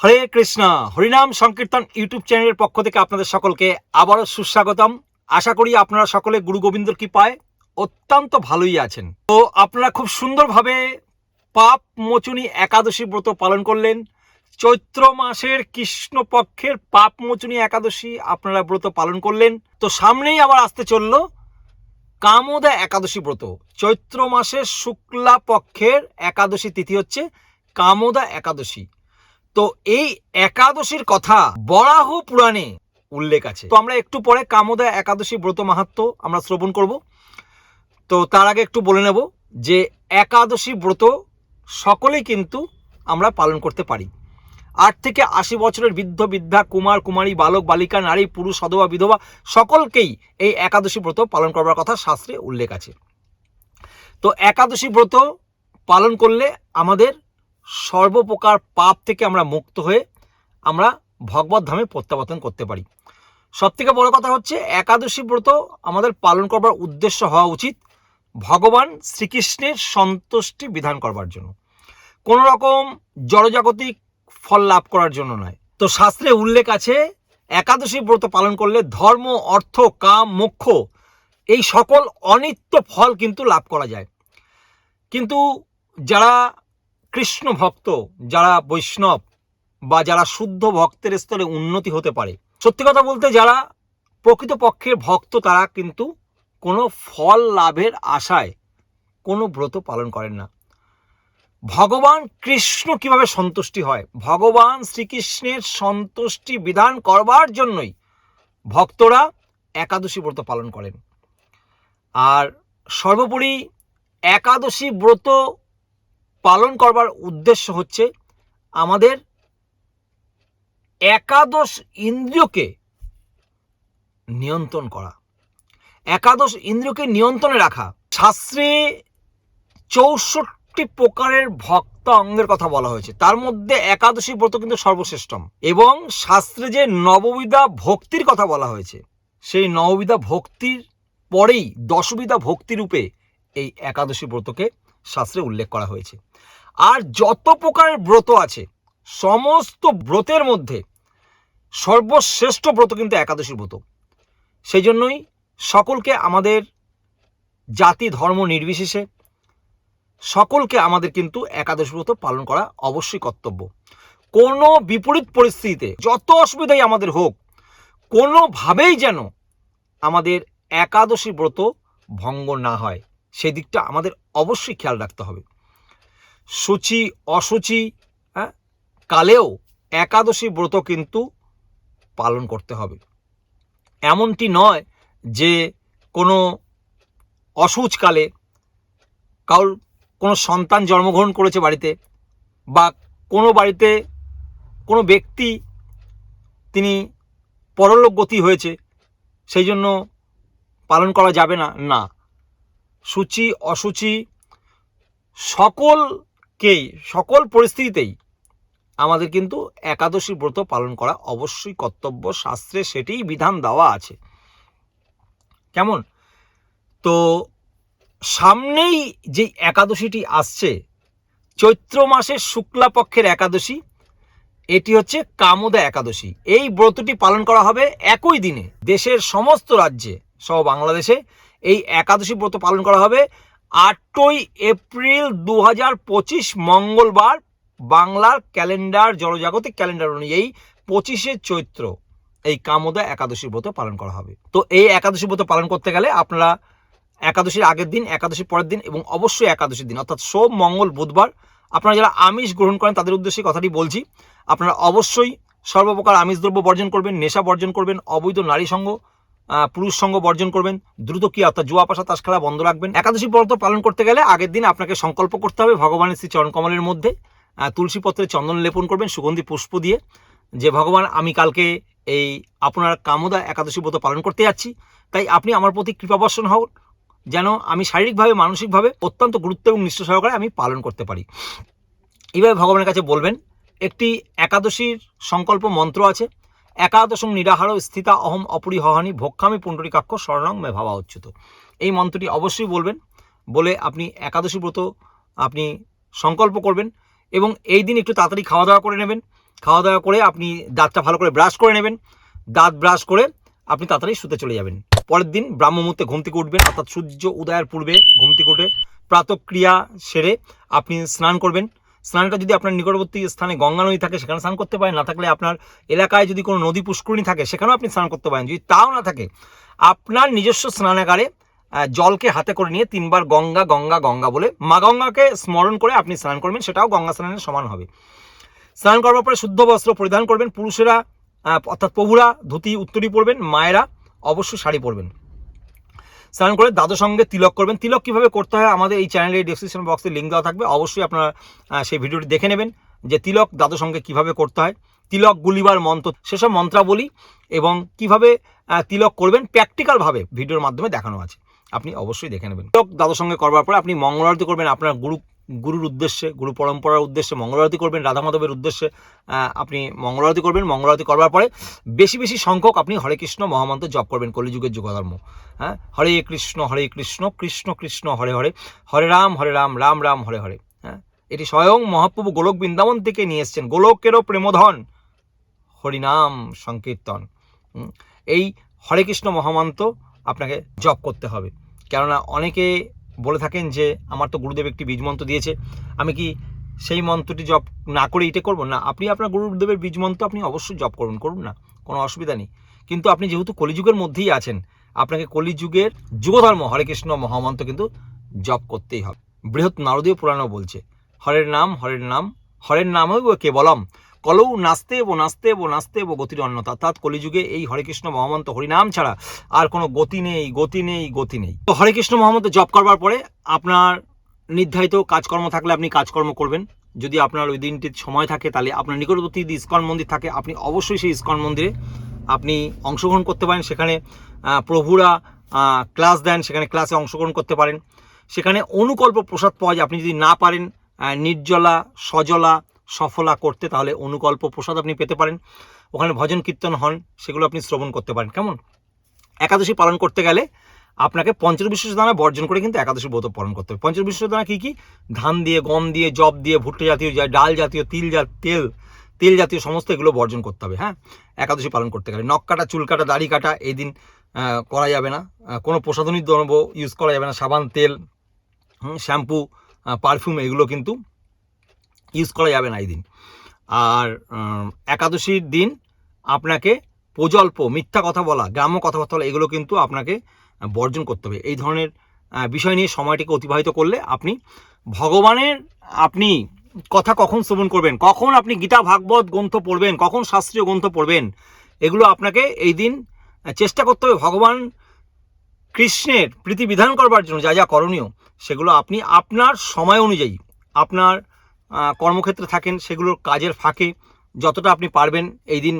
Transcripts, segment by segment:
হরে কৃষ্ণ, হরিনাম সংকীর্তন ইউটিউব চ্যানেলের পক্ষ থেকে আপনাদের সকলকে আবারও সুস্বাগতম। আশা করি আপনারা সকলে গুরু গোবিন্দর কৃপায় অত্যন্ত ভালোই আছেন। তো আপনারা খুব সুন্দরভাবে পাপ মোচনী একাদশী ব্রত পালন করলেন। চৈত্র মাসের কৃষ্ণপক্ষের পাপ মোচনী একাদশী আপনারা ব্রত পালন করলেন। তো সামনেই আবার আসতে চলল কামোদা একাদশী ব্রত। চৈত্র মাসের শুক্লা পক্ষের একাদশী তিথি হচ্ছে কামোদা একাদশী। তো এই একাদশীর কথা বরাহ পুরাণে উল্লেখ আছে। তো আমরা একটু পরে কামোদা একাদশী ব্রত মাহাত্ম আমরা শ্রবণ করব। তো তার আগে একটু বলে নেব যে একাদশী ব্রত সকলেই কিন্তু আমরা পালন করতে পারি। আট থেকে আশি বছরের বৃদ্ধ, বৃদ্ধা, কুমার, কুমারী, বালক, বালিকা, নারী, পুরুষ, সধবা, বিধবা সকলকেই এই একাদশী ব্রত পালন করবার কথা শাস্ত্রে উল্লেখ আছে। তো একাদশী ব্রত পালন করলে আমাদের সর্বপ্রকার পাপ থেকে আমরা মুক্ত হয়ে আমরা ভগবত ধামে প্রত্যাবর্তন করতে পারি। সব থেকে বড় কথা হচ্ছে, একাদশী ব্রত আমাদের পালন করবার উদ্দেশ্য হওয়া উচিত ভগবান শ্রীকৃষ্ণের সন্তুষ্টি বিধান করবার জন্য। কোনো রকম জড়জাগতিক ফল লাভ করার জন্য নয়। তো শাস্ত্রে উল্লেখ আছে, একাদশী ব্রত পালন করলে ধর্ম, অর্থ, কাম, মোক্ষ এই সকল অনিত্য ফল কিন্তু লাভ করা যায়। কিন্তু যারা কৃষ্ণ ভক্ত যারা বৈষ্ণব বা যারা শুদ্ধ ভক্তের স্তরে উন্নতি হতে পারে। সত্যি কথা বলতে যারা প্রকৃতপক্ষের ভক্ত, তারা কিন্তু কোনো ফল লাভের আশায় কোনো ব্রত পালন করেন না। ভগবান কৃষ্ণ কীভাবে সন্তুষ্টি হয়? ভগবান শ্রীকৃষ্ণের সন্তুষ্টি বিধান করবার জন্যই ভক্তরা একাদশী ব্রত পালন করেন। আর সর্বোপরি একাদশী ব্রত পালন করবার উদ্দেশ্য হচ্ছে আমাদের একাদশ ইন্দ্রিয়কে নিয়ন্ত্রণ করা। একাদশ ইন্দ্রিয়কে নিয়ন্ত্রণে রাখা। শাস্ত্রে চৌষট্টি প্রকারের ভক্ত অঙ্গের কথা বলা হয়েছে। তার মধ্যে একাদশী ব্রত কিন্তু সর্বশ্রেষ্ঠম এবং শাস্ত্রে যে নববিধা ভক্তির কথা বলা হয়েছে, সেই নববিধা ভক্তির পরেই দশবিধা ভক্তিরূপে এই একাদশী ব্রতকে শাস্ত্রে উল্লেখ করা হয়েছে। আর যত প্রকারের ব্রত আছে, সমস্ত ব্রতের মধ্যে সর্বশ্রেষ্ঠ ব্রত কিন্তু একাদশী ব্রত। সেই জন্যই সকলকে আমাদের জাতি, ধর্ম নির্বিশেষে সকলকে আমাদের কিন্তু একাদশী ব্রত পালন করা অবশ্যই কর্তব্য। কোনো বিপরীত পরিস্থিতিতে যত অসুবিধাই আমাদের হোক, কোনোভাবেই যেন আমাদের একাদশী ব্রত ভঙ্গ না হয়। সেই দিকটা আমাদের অবশ্যই খেয়াল রাখতে হবে। সূচি অসুচি হ্যাঁ? কালেও একাদশী ব্রত কিন্তু পালন করতে হবে। এমনটি নয় যে কোনো অসুচকালে কারোর কোনো সন্তান জন্মগ্রহণ করেছে বাড়িতে বা কোনো বাড়িতে কোনো ব্যক্তি তিনি পরলোক গতি হয়েছে, সেই জন্য পালন করা যাবে না না। সূচি, অসুচি, সকলকেই, সকল পরিস্থিতিতেই আমাদের কিন্তু একাদশী ব্রত পালন করা অবশ্যই কর্তব্য, শাস্ত্রে সেটিই বিধান দেওয়া আছে। কেমন? তো সামনেই যে একাদশীটি আসছে, চৈত্র মাসের শুক্লাপক্ষের একাদশী, এটি হচ্ছে কামোদা একাদশী। এই ব্রতটি পালন করা হবে একই দিনে। দেশের সমস্ত রাজ্যে, সহ বাংলাদেশে এই একাদশী ব্রত পালন করা হবে। আটই এপ্রিল দু হাজার পঁচিশ মঙ্গলবার বাংলার ক্যালেন্ডার জড়জাগতিক ক্যালেন্ডার অনুযায়ী পঁচিশে চৈত্র এই কামোদা একাদশী ব্রত পালন করা হবে। তো এই একাদশী ব্রত পালন করতে গেলে আপনারা একাদশীর আগের দিন, একাদশীর পরের দিন এবং অবশ্যই একাদশীর দিন, অর্থাৎ সোম, মঙ্গল, বুধবার আপনারা যারা আমিষ গ্রহণ করেন তাদের উদ্দেশ্যে কথাটি বলছি। আপনারা অবশ্যই সর্বপ্রকার আমিষ দ্রব্য বর্জন করবেন, নেশা বর্জন করবেন, অবৈধ নারী সঙ্গ পুরুষ সঙ্গ বর্জন করবেন। দ্রুত কি অর্থাৎ জুয়া পাশা তাস খেলা বন্ধ রাখবেন? একাদশী ব্রত পালন করতে গেলে আগের দিন আপনাকে সংকল্প করতে হবে ভগবানের শ্রী চরণকমলের মধ্যে। আহ, তুলসী পত্রে চন্দন লেপন করবেন সুগন্ধি পুষ্প দিয়ে। যে ভগবান আমি কালকে এই আপনার কামদা একাদশী ব্রত পালন করতে যাচ্ছি। তাই আপনি আমার প্রতি কৃপাবর্ষণ হন যেন আমি শারীরিকভাবে মানসিকভাবে অত্যন্ত গুরুত্ব এবং নিষ্ঠ সহকারে আমি পালন করতে পারি। এইভাবে ভগবানের কাছে বলবেন একটি একাদশীর সংকল্প মন্ত্র আছে। একাদশম নিরাহার স্থিতা অহম অপরিহহানি ভক্ষামি পুণ্ডরিকাক্ষ স্বর্ণং মে ভাবা উচ্যুত। এই মন্ত্রটি অবশ্যই বলবেন, বলে আপনি একাদশী ব্রত আপনি সংকল্প করবেন এবং এই দিন একটু তাড়াতাড়ি খাওয়া দাওয়া করে নেবেন। খাওয়া দাওয়া করে আপনি দাঁতটা ভালো করে ব্রাশ করে নেবেন। দাঁত ব্রাশ করে আপনি তাড়াতাড়ি শুতে চলে যাবেন। পরের দিন ব্রাহ্ম মুহূর্তে ঘুম থেকে উঠবেন, অর্থাৎ সূর্য উদয়ের পূর্বে ঘুম থেকে উঠে প্রাতক্রিয়া সেরে আপনি স্নান করবেন। স্নানটা যদি আপনার নিকটবর্তী স্থানে গঙ্গা নদী থাকে, সেখানে স্নান করতে পারেন। না থাকলে আপনার এলাকায় যদি কোনো নদী পুষ্করিণী থাকে, সেখানেও আপনি স্নান করতে পারেন। যদি তাও না থাকে, আপনার নিজস্ব স্নানাগারে জলকে হাতে করে নিয়ে তিনবার গঙ্গা গঙ্গা গঙ্গা বলে মা গঙ্গাকে স্মরণ করে আপনি স্নান করবেন, সেটাও গঙ্গা স্নানের সমান হবে। স্নান করার পরে শুদ্ধ বস্ত্র পরিধান করবেন। পুরুষেরা অর্থাৎ প্রভুরা ধুতি, উত্তরী পরবেন, মায়েরা অবশ্যই শাড়ি পরবেন। স্নান করে দাদুর সঙ্গে তিলক করবেন। তিলক কীভাবে করতে হয় আমাদের এই চ্যানেলের ডিসক্রিপশন বক্সে লিঙ্ক দেওয়া থাকবে। অবশ্যই আপনারা সেই ভিডিওটি দেখে নেবেন যে তিলক দাদুর সঙ্গে কীভাবে করতে হয়। তিলক গুলিবার মন্ত্র, সেসব মন্ত্রাবলী এবং কীভাবে তিলক করবেন প্র্যাকটিক্যালভাবে ভিডিওর মাধ্যমে দেখানো আছে। আপনি অবশ্যই দেখে নেবেন। তিলক দাদুর সঙ্গে করবার পর আপনি মঙ্গলারতি করবেন, আপনার গুরু গুরুর উদ্দেশ্যে, গুরু পরম্পরার উদ্দেশ্যে মঙ্গল আরতি করবেন, রাধা মাধবের উদ্দেশ্যে আপনি মঙ্গল আরতি করবেন মঙ্গল আরতি করবার পরে বেশি বেশি সংখ্যক আপনি হরে কৃষ্ণ মহামন্ত্র জপ করবেন, কলিযুগের যুগধর্ম হ্যাঁ? হরে কৃষ্ণ হরে কৃষ্ণ কৃষ্ণ কৃষ্ণ, হরে হরে হরে রাম হরে রাম রাম রাম, হরে হরে হ্যাঁ? এটি স্বয়ং মহাপ্রভু গোলক বৃন্দাবন থেকে নিয়ে এসছেন, গোলকেরও প্রেমধন, হরিনাম সংকীর্তন এই হরে কৃষ্ণ মহামন্ত্র আপনাকে জপ করতে হবে। কেননা অনেকে বলে থাকেন যে, আমার তো গুরুদেব একটি বীজ মন্ত্র দিয়েছে। আমি কি সেই মন্ত্রটি জপ না করে এটা করব? না, আপনি আপনার গুরুদেবের বীজ মন্ত্র আপনি অবশ্যই জপ করুন করুন না, কোনো অসুবিধা নেই। কিন্তু আপনি যেহেতু কলিযুগের মধ্যেই আছেন, আপনাকে কলিযুগের যুগধর্ম, হরে কৃষ্ণ মহামন্ত্র কিন্তু জপ করতেই হবে। বৃহৎ নারদীয় পুরাণও বলছে, হরের নাম হরের নাম, হরের নামই কেবলম কলৌ নাস্তে ও নাস্তে ও নাস্তে ও গতির অন্যতা অর্থাৎ কলিযুগে এই হরে কৃষ্ণ মহামন্ত্র হরিনাম ছাড়া আর কোনো গতি নেই গতি নেই গতি নেই। তো হরে কৃষ্ণ মহামন্ত্র জপ করবার পরে আপনার নির্ধারিত কাজকর্ম থাকলে আপনি কাজকর্ম করবেন। যদি আপনার ওই দিনটির সময় থাকে, তাহলে আপনার নিকটবর্তী যদি ইস্কন মন্দির থাকে, আপনি অবশ্যই সেই ইস্কন মন্দিরে আপনি অংশগ্রহণ করতে পারেন। সেখানে প্রভুরা ক্লাস দেন, সেখানে ক্লাসে অংশগ্রহণ করতে পারেন। সেখানে অনুকল্প প্রসাদ পাওয়া যায়। আপনি যদি না পারেন নির্জলা, সজলা সফলা করতে, তাহলে অনুকল্প প্রসাদ আপনি পেতে পারেন। ওখানে ভজন কীর্তন হন, সেগুলো আপনি শ্রবণ করতে পারেন। কেমন? একাদশী পালন করতে গেলে আপনাকে পঞ্চবিশ্বাস দানা বর্জন করে কিন্তু একাদশী ব্রত পালন করতে হবে। পঞ্চবিশ্বাস দানা কী কী? ধান দিয়ে, গম দিয়ে জব দিয়ে, ভুট্টা জাতীয় ডাল জাতীয়, তিল জা তেল তেল জাতীয় সমস্ত এগুলো বর্জন করতে হবে হ্যাঁ? একাদশী পালন করতে গেলে। নখ কাটা, চুল কাটা, দাড়ি কাটা, এই দিন করা যাবে না। কোনো প্রসাধনী দ্রব্য ইউজ করা যাবে না। সাবান, তেল শ্যাম্পু পারফিউম, এগুলো কিন্তু ইউজ করা যাবে না এই দিন। আর একাদশীর দিন আপনাকে প্রজল্প, মিথ্যা কথা বলা, গ্রাম্য কথাবার্তা বলা, এগুলো কিন্তু আপনাকে বর্জন করতে হবে। এই ধরনের বিষয় নিয়ে সময়টিকে অতিবাহিত করলে আপনি ভগবানের, আপনি কথা কখন শ্রবণ করবেন, কখন আপনি গীতা, ভাগবত গ্রন্থ পড়বেন, কখন শাস্ত্রীয় গ্রন্থ পড়বেন, এগুলো আপনাকে এই দিন চেষ্টা করতে হবে ভগবান কৃষ্ণের প্রীতি বিধান করবার জন্য, যা যা করণীয়, সেগুলো আপনি আপনার সময় অনুযায়ী, আপনার কর্মক্ষেত্রে থাকেন, সেগুলোর কাজের ফাঁকে যতটা আপনি পারবেন এই দিন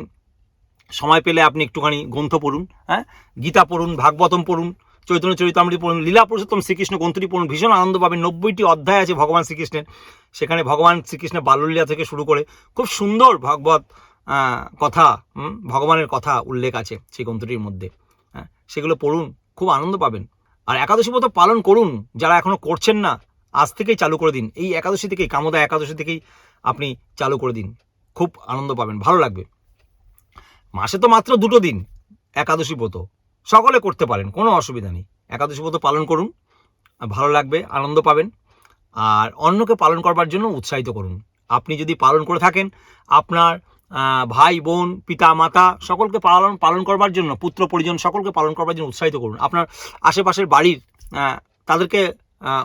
সময় পেলে আপনি একটুখানি গ্রন্থ পড়ুন হ্যাঁ? গীতা পড়ুন, ভাগবতম পড়ুন, চৈতন্য চরিতামৃত পড়ুন, লীলা পুরুষোত্তম শ্রীকৃষ্ণ গ্রন্থটি পড়ুন, ভীষণ আনন্দ পাবেন। নব্বইটি অধ্যায় আছে ভগবান শ্রীকৃষ্ণের, সেখানে ভগবান শ্রীকৃষ্ণের বাল্যলীলা থেকে শুরু করে খুব সুন্দর ভাগবত কথা ভগবানের কথা উল্লেখ আছে সেই গ্রন্থটির মধ্যে হ্যাঁ? সেগুলো পড়ুন, খুব আনন্দ পাবেন। আর একাদশী ব্রত পালন করুন, যারা এখনও করছেন না আজ থেকেই চালু করে দিন। এই একাদশী থেকেই, কামদা একাদশী থেকেই আপনি চালু করে দিন। খুব আনন্দ পাবেন, ভালো লাগবে। মাসে তো মাত্র দুটো দিন একাদশী ব্রত। সকলে করতে পারেন, কোনো অসুবিধা নেই। একাদশী ব্রত পালন করুন, ভালো লাগবে, আনন্দ পাবেন। আর অন্যকে পালন করবার জন্য উৎসাহিত করুন। আপনি যদি পালন করে থাকেন, আপনার ভাই, বোন, পিতা, মাতা, সকলকে পালন পালন করবার জন্য, পুত্র, পরিজন, সকলকে পালন করবার জন্য উৎসাহিত করুন। আপনার আশেপাশের বাড়ির তাদেরকে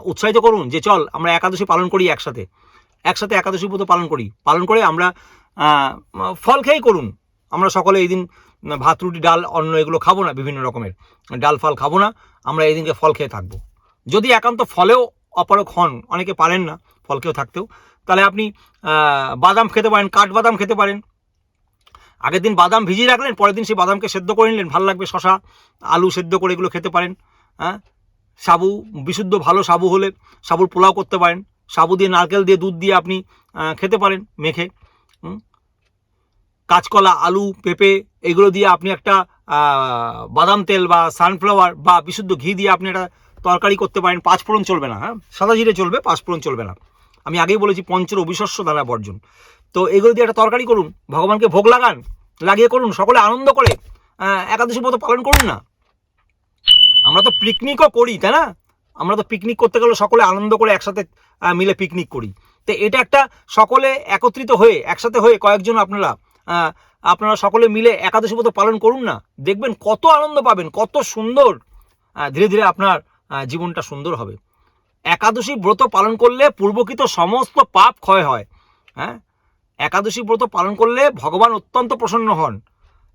উৎসাহিত করুন যে চল আমরা একাদশী পালন করি একসাথে। একসাথে একাদশী ব্রত পালন করি। পালন করে আমরা ফল খেয়েই করুন। আমরা সকলে এই দিন ভাত, রুটি, ডাল, অন্ন এগুলো খাব না বিভিন্ন রকমের। ডাল, ফল খাব না, আমরা এই দিনকে ফল খেয়ে থাকব। যদি একান্ত ফলেও অপারক হন, অনেকে পারেন না ফল খেয়েও থাকতেও, তাহলে আপনি বাদাম খেতে পারেন, কাঠবাদাম খেতে পারেন। আগের দিন বাদাম ভিজিয়ে রাখলেন, পরের দিন সেই বাদামকে সেদ্ধ করে নিলেন, ভালো লাগবে শশা, আলু সেদ্ধ করে এগুলো খেতে পারেন। হ্যাঁ সাবু, বিশুদ্ধ ভালো সাবু হলে সাবুর পোলাও করতে পারেন। সাবু দিয়ে নারকেল দিয়ে দুধ দিয়ে আপনি খেতে পারেন মেখে কাঁচকলা, আলু, পেঁপে, এগুলো দিয়ে আপনি একটা বাদাম তেল বা সানফ্লাওয়ার বা বিশুদ্ধ ঘি দিয়ে আপনি একটা তরকারি করতে পারেন। পাঁচফোড়ন চলবে না হ্যাঁ? সাদা জিরে চলবে, পাঁচফোড়ন চলবে না। আমি আগেই বলেছি, পঞ্চের অবিশস্য দ্বারা বর্জন। তো এগুলো দিয়ে একটা তরকারি করুন, ভগবানকে ভোগ লাগান, লাগিয়ে করুন, সকলে আনন্দ করে একাদশী ব্রত পালন করুন না। আমরা তো পিকনিকও করি, তাই না? আমরা তো পিকনিক করতে গেলে সকলে আনন্দ করে একসাথে মিলে পিকনিক করি। তো এটা একটা সকলে একত্রিত হয়ে, একসাথে হয়ে কয়েকজন আপনারা আপনারা সকলে মিলে একাদশী ব্রত পালন করুন না। দেখবেন কত আনন্দ পাবেন, কত সুন্দর ধীরে ধীরে আপনার জীবনটা সুন্দর হবে। একাদশী ব্রত পালন করলে পূর্বকৃত সমস্ত পাপ ক্ষয় হয় হ্যাঁ? একাদশী ব্রত পালন করলে ভগবান অত্যন্ত প্রসন্ন হন।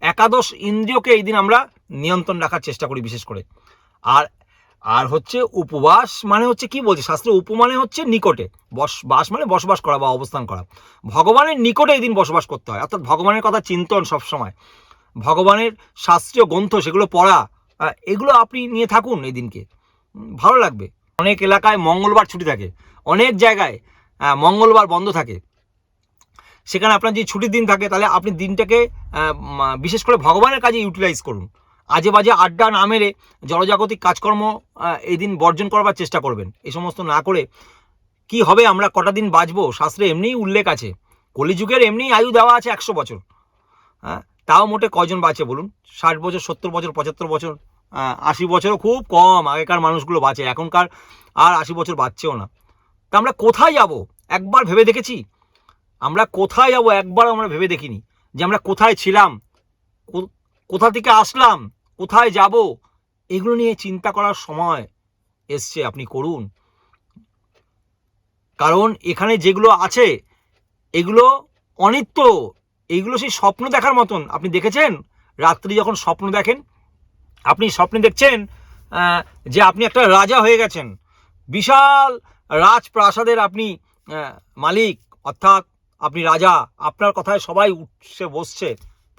একাদশ ইন্দ্রিয়কে এই দিন আমরা নিয়ন্ত্রণ রাখার চেষ্টা করি বিশেষ করে। আর আর হচ্ছে উপবাস মানে হচ্ছে কি বলছে? শাস্ত্রে উপ মানে হচ্ছে নিকটে। বস, বাস মানে বসবাস করা বা অবস্থান করা। ভগবানের নিকটে এই দিন বসবাস করতে হয়। অর্থাৎ ভগবানের কথা চিন্তন সবসময়। ভগবানের শাস্ত্রীয় গ্রন্থ সেগুলো পড়া এগুলো আপনি নিয়ে থাকুন এই দিনকে। ভালো লাগবে। অনেক এলাকায় মঙ্গলবার ছুটি থাকে। অনেক জায়গায় মঙ্গলবার বন্ধ থাকে। সেখানে আপনার যে ছুটির দিন থাকে, তাহলে আপনি দিনটাকে বিশেষ করে ভগবানের কাজে ইউটিলাইজ করুন। আজে বাজে আড্ডা না মেরে জলজাগতিক কাজকর্ম আহ, এই দিন বর্জন করবার চেষ্টা করবেন। এই সমস্ত না করে কি হবে আমরা কটা দিন বাঁচবো শাস্ত্রে এমনিই উল্লেখ আছে। কলিযুগের এমনি আয়ু দেওয়া আছে একশো বছর। হ্যাঁ তাও মোটে কয়জন বাঁচে বলুন? ষাট বছর সত্তর বছর পঁচাত্তর বছর আশি বছরও খুব কম আগেকার মানুষগুলো বাঁচে এখনকার আর আশি বছর বাঁচছেও না। তা আমরা কোথায় যাব? একবার ভেবে দেখেছি? আমরা কোথায় যাব? একবার আমরা ভেবে দেখিনি যে আমরা কোথায় ছিলাম কোথা থেকে আসলাম? কোথায় যাব? এগুলো নিয়ে চিন্তা করার সময় এসছে, আপনি করুন। কারণ এখানে যেগুলো আছে, এগুলো অনিত্য। এইগুলো সেই স্বপ্ন দেখার মতন। আপনি দেখেছেন? রাত্রি যখন স্বপ্ন দেখেন, আপনি স্বপ্নে দেখছেন যে আপনি একটা রাজা হয়ে গেছেন। বিশাল রাজপ্রাসাদের আপনি মালিক, অর্থাৎ আপনি রাজা। আপনার কথায় সবাই উঠছে, বসছে।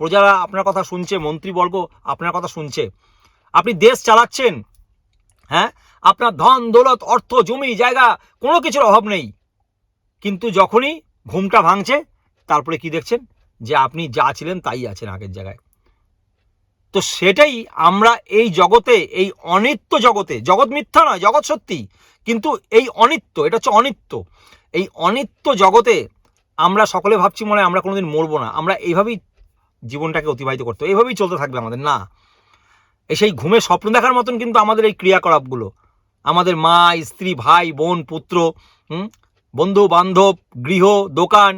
প্রজারা আপনার কথা শুনছে, মন্ত্রীবর্গ আপনার কথা শুনছে। আপনি দেশ চালাচ্ছেন হ্যাঁ? আপনার ধন, দৌলত, অর্থ, জমি, জায়গা, কোনো কিছুর অভাব নেই। কিন্তু যখনই ঘুমটা ভাঙছে, তারপরে কি দেখছেন? যে আপনি যা ছিলেন তাই আছেন আগের জায়গায়। তো সেটাই আমরা এই জগতে, এই অনিত্য জগতে, জগৎ মিথ্যা নয়, জগৎ সত্যি, কিন্তু এই অনিত্য, এটা হচ্ছে অনিত্য। এই অনিত্য জগতে আমরা সকলে ভাবছি মনে হয় আমরা কোনোদিন মরবো না। আমরা এইভাবেই জীবনটাকে অতিবাহিত করতে। হবে, এইভাবেই চলতে থাকবে আমাদের না। এই সেই ঘুমে স্বপ্ন দেখার মতন কিন্তু আমাদের এই ক্রিয়াকলাপগুলো। আমাদের মা স্ত্রী ভাই বোন পুত্র বন্ধু বান্ধব গৃহ দোকান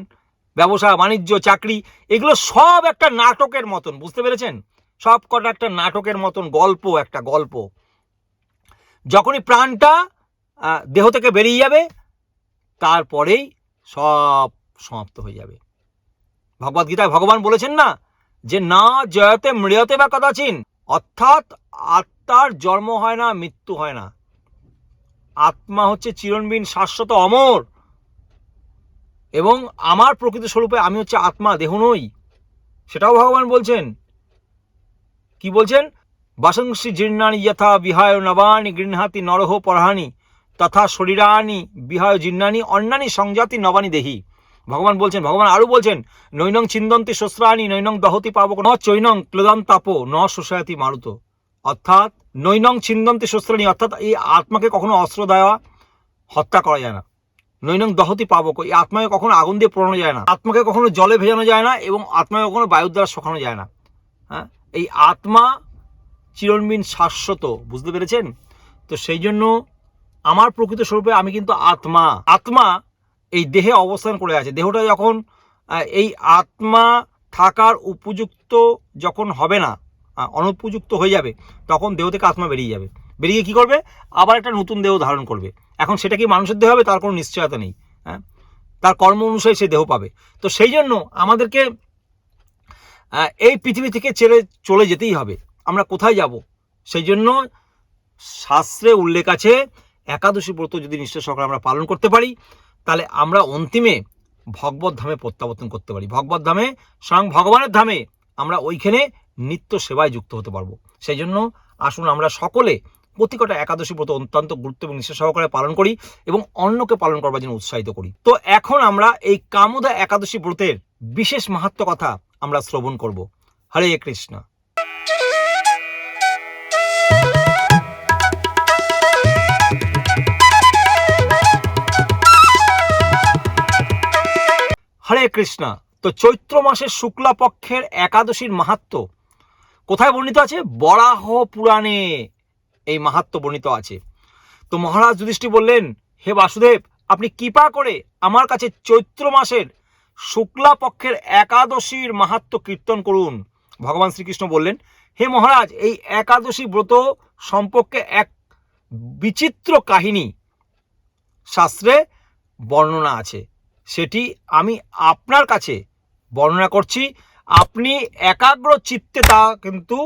ব্যবসা বাণিজ্য চাকরি এগুলো সব একটা নাটকের মতন বুঝতে পেরেছেন? সব কটা একটা নাটকের মতন গল্প একটা গল্প। যখনই প্রাণটা দেহ থেকে বেরিয়ে যাবে তারপরেই সব সমাপ্ত হয়ে যাবে। ভগবদ্গীতায় ভগবান বলেছেন না যে না জয়তে মৃয়তে বা কদাচিন, অর্থাৎ আত্মার জন্ম হয় না, মৃত্যু হয় না। আত্মা হচ্ছে চিরণবিন শাশ্বত অমর। এবং আমার প্রকৃত স্বরূপে আমি হচ্ছে আত্মা, দেহ নই। সেটাও ভগবান বলছেন। কি বলছেন? বাসংসি জীর্ণানি যথা বিহায় নবানি গৃহাতি নরহ পরহানি, তথা শরীরানি বিহায় জীর্ণানি অন্যানি সংজাতি নবানি দেহি। ভগবান বলছেন, ভগবান আরও বলছেন, নৈনং চিন্দন্তি শস্ত্রানি নৈনং দহতি পাবক ন চৈনং ক্লেদন তাপ ন শোষায়তি মারুত। অর্থাৎ নৈনং ছিন্দন্তি শস্ত্রানি অর্থাৎ এই আত্মাকে কখনো অস্ত্র দেওয়া, হত্যা করা যায় না। নৈনং দহতি পাবক, এই আত্মাকে কখনো আগুন দিয়ে পোড়ানো যায় না। আত্মাকে কখনো জলে ভেজানো যায় না এবং আত্মাকে কখনো বায়ুর দ্বারা শোকানো যায় না। হ্যাঁ? এই আত্মা চিরণবিন শাশ্বত, বুঝতে পেরেছেন? তো সেই জন্য আমার প্রকৃত স্বরূপে আমি কিন্তু আত্মা। আত্মা এই দেহে অবস্থান করে আছে। দেহটা যখন এই আত্মা থাকার উপযুক্ত যখন হবে না অনুপযুক্ত হয়ে যাবে, তখন দেহ থেকে আত্মা বেরিয়ে যাবে। বেরিয়ে কি করবে? আবার একটা নতুন দেহ ধারণ করবে। এখন সেটা কি মানুষের দেহ হবে? তার কোনো নিশ্চয়তা নেই হ্যাঁ? তার কর্ম অনুসারে সে দেহ পাবে। তো সেই জন্য আমাদেরকে এই পৃথিবী থেকে ছেড়ে চলে যেতেই হবে। আমরা কোথায় যাব? সেই জন্য শাস্ত্রে উল্লেখ আছে, একাদশী ব্রত যদি নিষ্ঠা সহকারে আমরা পালন করতে পারি তাহলে আমরা অন্তিমে ভগবত ধামে প্রত্যাবর্তন করতে পারি। ভগবত ধামে স্বয়ং ভগবানের ধামে আমরা ওইখানে নিত্য সেবায় যুক্ত হতে পারব। সেই জন্য আসুন আমরা সকলে প্রতি কটা একাদশী ব্রত অত্যন্ত গুরুত্ব এবং নিষ্ঠা সহকারে পালন করি এবং অন্যকে পালন করবার জন্য উৎসাহিত করি। তো এখন আমরা এই কামুদা একাদশী ব্রতের বিশেষ মাহাত্ম কথা আমরা শ্রবণ করব। হরে কৃষ্ণ। হরে কৃষ্ণা। তো চৈত্র মাসের শুক্লা পক্ষের একাদশীর মাহাত্ম কোথায় বর্ণিত আছে? বরাহ পুরাণে এই মাহাত্ম বর্ণিত আছে। তো মহারাজ যুধিষ্ঠি বললেন, হে বাসুদেব, আপনি কৃপা করে আমার কাছে চৈত্র মাসের শুক্লা পক্ষের একাদশীর মাহাত্ম কীর্তন করুন। ভগবান শ্রীকৃষ্ণ বললেন, হে মহারাজ, এই একাদশী ব্রত সম্পর্কে এক বিচিত্র কাহিনী। শাস্ত্রে বর্ণনা আছে। সেটি আমি আপনার কাছে বর্ণনা করছি। আপনি একাগ্র চিত্তে তা কিন্তু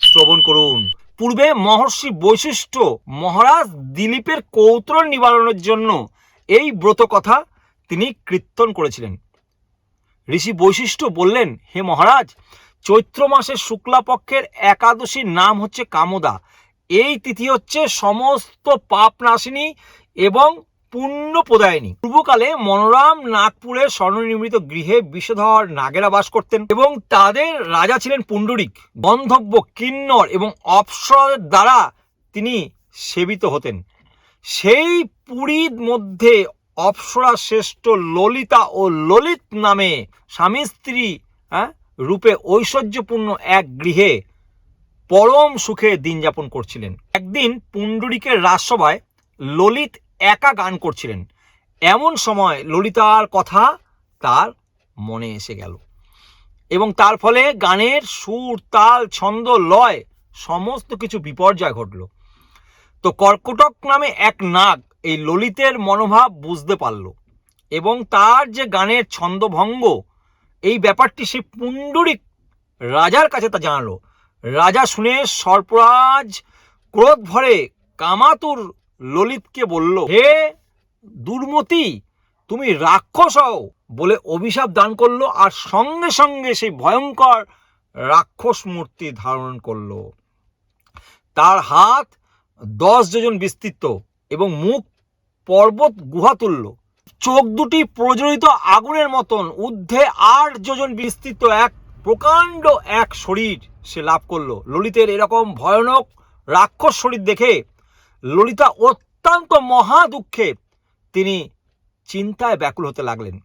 শ্রবণ করুন। পূর্বে মহর্ষি বৈশিষ্ট্য মহারাজ দিলীপের কৌতূহল নিবারণের জন্য এই ব্রত কথা তিনি কীর্তন করেছিলেন। ঋষি বৈশিষ্ট্য বললেন, হে মহারাজ, চৈত্র মাসের শুক্লাপক্ষের একাদশীর নাম হচ্ছে কামদা। এই তিথি হচ্ছে সমস্ত পাপ নাশিনী এবং পুণ্য প্রদায়নী। পূর্বকালে মনোরাম নাগপুরের স্বর্ণনির্মিত গৃহে বিষধর নাগেরা বাস করতেন এবং তাদের রাজা ছিলেন পুণ্ডরিক। গন্ধব্য, কিন্নর এবং অপ্সরের দ্বারা তিনি সেবিত হতেন। সেই পুরীর মধ্যে অপ্সরা শ্রেষ্ঠ ললিতা ও ললিত নামে স্বামী স্ত্রী হ্যাঁ রূপে ঐশ্বর্যপূর্ণ এক গৃহে পরম সুখে দিন যাপন করছিলেন। একদিন পুণ্ডরিকের রাজসভায় ললিত একা গান করছিলেন। এমন সময় ললিতার কথা তার মনে এসে গেল। এবং তার ফলে গানের সুর, তাল, ছন্দ, লয় সমস্ত কিছু বিপর্যয় ঘটল। তো কর্কটক নামে এক নাগ এই ললিতের মনোভাব বুঝতে পারল এবং তার যে গানের ছন্দভঙ্গ, এই ব্যাপারটি সে পুণ্ডরিক রাজার কাছে তা জানালো। রাজা শুনে সর্পরাজ ক্রোধ ভরে কামাতুর ললিতকে বলল, হে দুর্মতি, তুমি রাক্ষস হও বলে অভিশাপ দান করল আর সঙ্গে সঙ্গে সেই ভয়ঙ্কর রাক্ষস মূর্তি ধারণ করল। তার হাত দশ যোজন বিস্তৃত এবং মুখ পর্বত গুহা তুল্য। চোখ দুটি প্রজ্বলিত আগুনের মতন, ঊর্ধ্বে আট যোজন বিস্তৃত এক প্রকাণ্ড এক শরীর সে লাভ করল। ললিতের এরকম ভয়ানক রাক্ষস শরীর দেখে ললিতা অত্যন্ত মহা দুঃখে তিনি চিন্তায় ব্যাকুল হতে লাগলেন।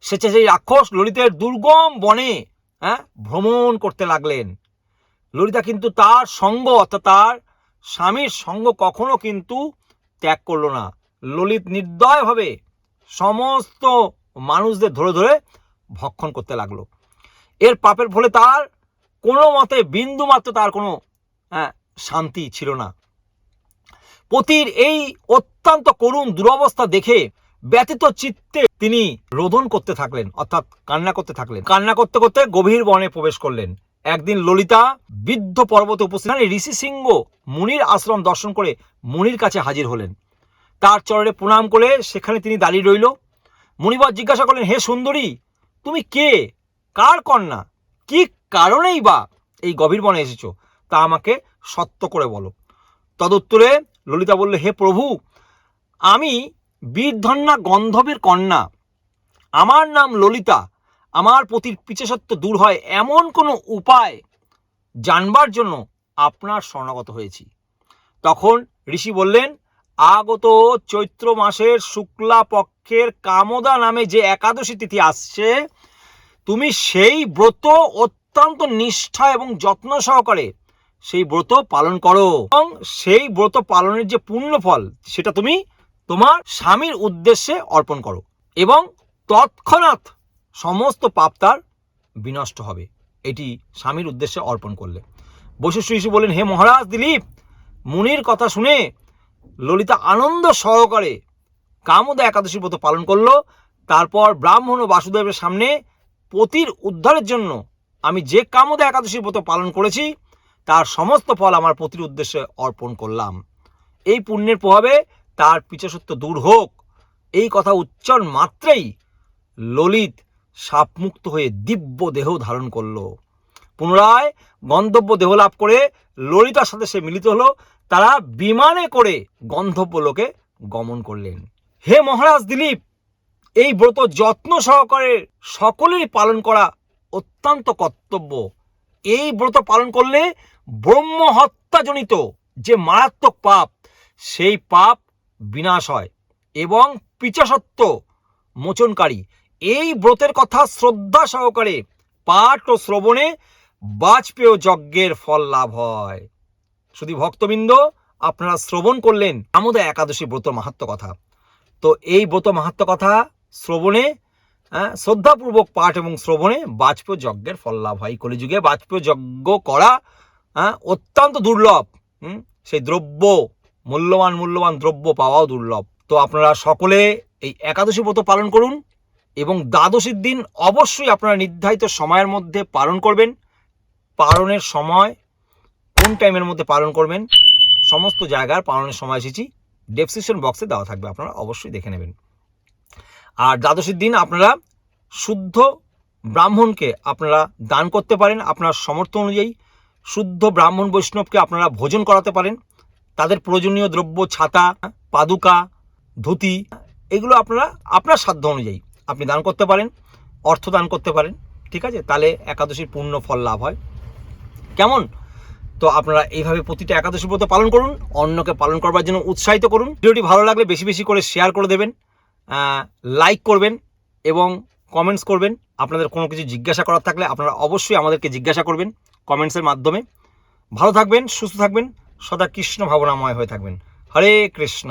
সেচে সেই রাক্ষস ললিতের দুর্গম বনে হ্যাঁ ভ্রমণ করতে লাগলেন। ললিতা কিন্তু তার সঙ্গ অর্থাৎ তার স্বামীর সঙ্গ কখনো কিন্তু ত্যাগ করল না। ললিত নির্দয়ভাবে সমস্ত মানুষদের ধরে ধরে ভক্ষণ করতে লাগল। এর পাপের ফলে তার কোনো মতে বিন্দু মাত্র তার কোনো হ্যাঁ, শান্তি ছিল না। পতির এই অত্যন্ত করুণ দুরবস্থা দেখে ব্যতীত চিত্তে তিনি রোদন করতে থাকলেন, অর্থাৎ কান্না করতে থাকলেন। কান্না করতে করতে গভীর বনে প্রবেশ করলেন। একদিন ললিতা বৃদ্ধ পর্বতে উপস্থিত ঋষি সিংহ মুনির আশ্রম দর্শন করে মুনির কাছে হাজির হলেন। তার চরণে প্রণাম করে সেখানে তিনি দাঁড়িয়ে রইল। মুনিবর জিজ্ঞাসা করলেন, হে সুন্দরী, তুমি কে? কার কন্যা? কি কারণেই বা এই গভীর বনে এসেছ? তা আমাকে সত্য করে বলো। তদুত্তরে ললিতা বললে, হে প্রভু, আমি বীরধন্যা গন্ধবের কন্যা। আমার নাম ললিতা। আমার পতির পিছেসত্ব দূর হয়। এমন কোনো উপায় জানবার জন্য আপনার শরণাগত হয়েছি। তখন ঋষি বললেন, আগত চৈত্র মাসের শুক্লা পক্ষের কামদা নামে যে একাদশী তিথি আসছে, তুমি সেই ব্রত অত্যন্ত নিষ্ঠা এবং যত্ন সহকারে সেই ব্রত পালন করো। এবং সেই ব্রত পালনের যে পূর্ণ ফল, সেটা তুমি তোমার স্বামীর উদ্দেশ্যে অর্পণ করো। এবং তৎক্ষণাৎ সমস্ত পাপ তার বিনষ্ট হবে। এটি স্বামীর উদ্দেশ্যে অর্পণ করলে। বৈশিষ্ট্য ঋষি বললেন হে মহারাজ দিলীপ, মুনির কথা শুনে ললিতা আনন্দ সহকারে কামদা একাদশী ব্রত পালন করল। তারপর ব্রাহ্মণ ও বাসুদেবের সামনে পতির উদ্ধারের জন্য আমি যে কামদা একাদশী ব্রত পালন করেছি তার সমস্ত ফল আমার পতির উদ্দেশ্যে অর্পণ করলাম। এই পুণ্যের প্রভাবে তার পিছসত্ব দূর হোক। এই কথা উচ্চারণ মাত্রেই ললিত সাপমুক্ত হয়ে দিব্য দেহ ধারণ করল। পুনরায় গন্ধব্য দেহ লাভ করে ললিতার সাথে সে মিলিত হলো। তারা বিমানে করে গন্ধব্য লোকে গমন করলেন। হে মহারাজ দিলীপ, এই ব্রত যত্ন সহকারে সকলেরই পালন করা অত্যন্ত কর্তব্য। এই ব্রত পালন করলে ব্রহ্ম হত্যাজনিত যে মারাত্মক পাপ সেই পাপ বিনাশ হয় এবং পিচাসত্ব মোচনকারী। এই ব্রতের কথা শ্রদ্ধা সহকারে পাঠ ও শ্রবণে বাজপেয় যজ্ঞের ফল লাভ হয়। শুধু ভক্তবৃন্দ আপনারা শ্রবণ করলেন আমাদের একাদশী ব্রত মাহাত্ম কথা। তো এই ব্রত মাহাত্ম কথা শ্রবণে হ্যাঁ, শ্রদ্ধাপূর্বক পাঠ এবং শ্রবণে বাজপেয় যজ্ঞের ফল লাভ হয়। কলিযুগে বাজপেয় যজ্ঞ করা হ্যাঁ, অত্যন্ত দুর্লভ। হুম, সেই দ্রব্য মূল্যবান মূল্যবান দ্রব্য পাওয়াও দুর্লভ। তো আপনারা সকলে এই একাদশী ব্রত পালন করুন এবং দ্বাদশীর দিন অবশ্যই আপনারা নির্ধারিত সময়ের মধ্যে পালন করবেন। পালনের সময় কোন টাইমের মধ্যে পালন করবেন? সমস্ত জায়গার পালনের সময়সূচি ডেসক্রিপশন বক্সে দেওয়া থাকবে আপনারা অবশ্যই দেখে নেবেন। আর দ্বাদশীর দিন আপনারা শুদ্ধ ব্রাহ্মণকে আপনারা দান করতে পারেন। আপনার সমর্থ অনুযায়ী শুদ্ধ ব্রাহ্মণ বৈষ্ণবকে আপনারা ভোজন করাতে পারেন। তাদের প্রয়োজনীয় দ্রব্য, ছাতা, পাদুকা, ধুতি, এগুলো আপনারা, আপনার সাধ্য অনুযায়ী আপনি দান করতে পারেন, অর্থ দান করতে পারেন, ঠিক আছে? তাহলে একাদশীর পূর্ণ ফল লাভ হয়। কেমন? তো আপনারা এইভাবে প্রতিটা একাদশী ব্রত পালন করুন, অন্যকে পালন করবার জন্য উৎসাহিত করুন। ভিডিওটি ভালো লাগলে বেশি বেশি করে শেয়ার করে দেবেন লাইক করবেন এবং কমেন্টস করবেন। আপনাদের কোনো কিছু জিজ্ঞাসা করার থাকলে আপনারা অবশ্যই আমাদেরকে জিজ্ঞাসা করবেন। কমেন্টসের মাধ্যমে। ভালো থাকবেন সুস্থ থাকবেন সদা কৃষ্ণ ভাবনাময় হয়ে থাকবেন। হরে কৃষ্ণ।